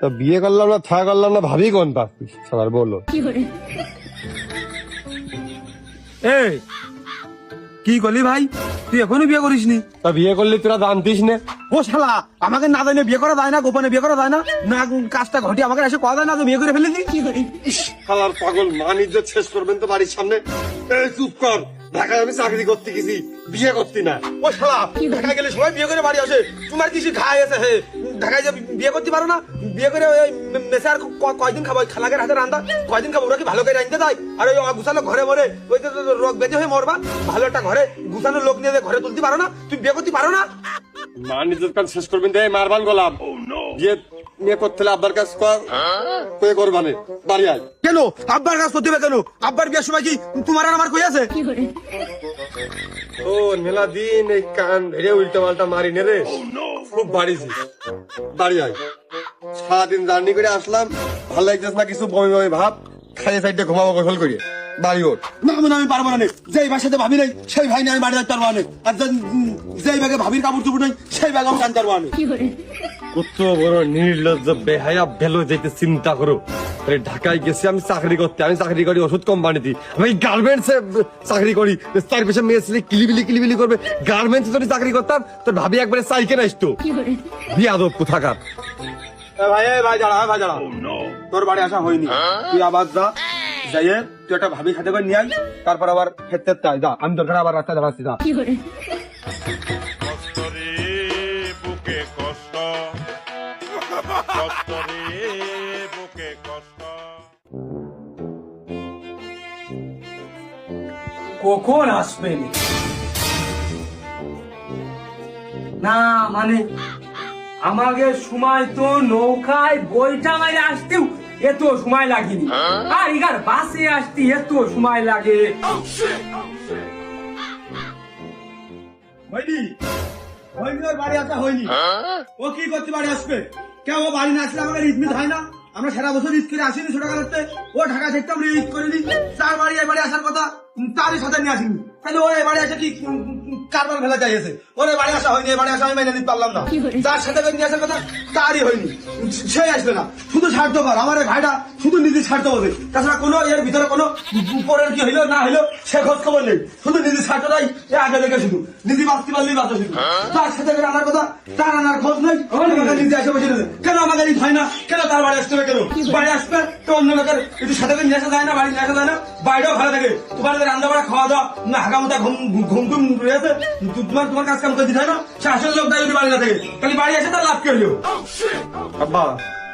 তা বিয়ে করলাম না থা করলাম না ভাবি কোন পাবি সবার বলো। এই কি করলি ভাই? তুই এখনও বিয়ে করিসনি? তা বিয়ে করলি তোরা জানতিস না। ও শালা আমাকে না জানে বিয়ে করা যায় না গোপনে বিয়ে করা যায় না। না কাজটা ঘটি আমাকে এসে কয়া যায় না বিয়ে করে ফেলেছি। খালার পাগল মান ইজ্জত শেষ করবেন তো বাড়ির সামনে। এই চুপ কর। ঢাকায় আমি চাকরি করতে গেছি বিয়ে করতি না। ও শালা ঢাকায় গেলে সবাই বিয়ে করে বাড়ি আসে। তোমার কিছু খায় আছে হে ঢাকায় যে বিয়ে করতে পারো না বিয়ে করে ওই মেসে আর কয়দিন খাব ওই খালাকের হাতে রান্দা কয়দিন খাব ওরা কি ভালো করে রাঁধতে দেয়? আর ওই গুছানো ঘরে মরে ওই তো রোগ বেঁধে হয়ে মরবা। ভালো একটা ঘরে গুছানো লোক নিয়ে ঘরে তুলতে পারো না তুমি বিয়ে করতে পারো না। মান ইজ্জত কান শেষ করবেন দে মারবান গোলাম। বিয়ে বিয়ে করতে হলে আব্বার কাজ কর। কয়ে করবানে? বাড়ি আয়। কেন? আব্বার কাজ করতে হবে কেন? আব্বার বিয়ের সময় কি তোমার আর আমার কই আছে? ও মেলা দিন এই কান ধরে উল্টা পাল্টা মারি নে রে। খুব বাড়িছি বাড়ি আয়। সারাদিন জার্নি করে আসলাম, ভালো না কিছু, বমি বমি ভাব, খালি সাইডে ঘুমাবো গোসল করিয়ে। বাড়ি ওঠ। না আমি পারব না। যেই ভাবি নাই, সেই ভাই আমি বাড়ি যাইতে পারব না আর যেই ব্যাগে ভাবির কাপড় চুপড় নাই, সেই ভাগে আমি টানতে পারব না কত বড় নির্লজ্জ বেহায়া ভেলো যেতে চিন্তা করো। আরে ঢাকায় গেছি আমি চাকরি করতে আমি চাকরি করি ওষুধ কোম্পানিতে। আমি গার্মেন্টস এ চাকরি করি। তার পেছনে মেয়ে ছেলে কিলিবিলি কিলিবিলি করবে। গার্মেন্টস যদি চাকরি করতাম তোর ভাবি একবারে সাইকেল আসতো। বিয়াদব কোথাকার। এ ভাই ভাই দাঁড়া ভাই দাঁড়া। তোর বাড়ি আসা হয়নি। তুই আবার যা যাইয়ে তুই একটা ভাবি খাতে করে নিয়ে আয়। তারপর আবার যা। আমি দরকার আবার রাস্তায় দাঁড়াচ্ছি যা। কষ্ট রে বুকে কষ্ট। কষ্ট রে কখন আসবেন না? মানে আমাকে সময় তো নৌকায় বইটা মারে আসতেও এত সময় লাগেনি। আর এগার বাসে আসতে এত সময় লাগে। হয়নি। হয়নি ওর বাড়ি আসা হয়নি। ও কি করতে বাড়ি আসবে? কেউ বাড়ি না আসলে আমাদের ঈদ হয় না? আমরা সারা বছর ঈদ করে আসিনি ছোট ছোটকালেতে। ও ঢাকা থেকে আমরা ঈদ করিনি। তার বাড়ি এই বাড়ি আসার কথা তারই সাথে নিয়ে আসিনি। তাহলে ও এই বাড়ি আসে কি কারবার ফেলা চাইছে ওর এই বাড়ি আসা হয়নি এই বাড়ি আসা আমি মেনে নিতে পারলাম না। যার সাথে নিয়ে আসার কথা তারই হয়নি। সে আসবে না। শুধু স্বার্থপর। আমার ভাইটা শুধু নিজে স্বার্থ বোঝে তাছাড়া কোনো এর ভিতরে কোনো উপরের কি হইল না হইল সে খোঁজ খবর নেই। শুধু নিজে স্বার্থটাই এ আগে লেগে শুধু। নিজে বাঁচতে পারলেই বাঁচো শুধু। তার সাথে করে আনার কথা তার আনার খোঁজ নেই। নিজে এসে বসে রয়েছে। কেন আমাকে ঈদ হয় না কেন তার বাড়ি আসতে কেন বাড়ি আসবে, তো অন্য লোকের একটু সাথে নিয়ে আসা যায় না, বাড়ি নিয়ে আসা যায় না। বাইরেও ভালো থাকে। তোমার রান্না বাড়া, খাওয়া দাওয়া, না হাগামুতা ঘুম ঘুম ঘুম রয়েছে তোমার তোমার কাজ কাম করে দিতে হয় না। আসলে লোক দায়ী বাড়ি না থাকে। তাহলে বাড়ি আসে তার লাভ কি হলো? আব্বা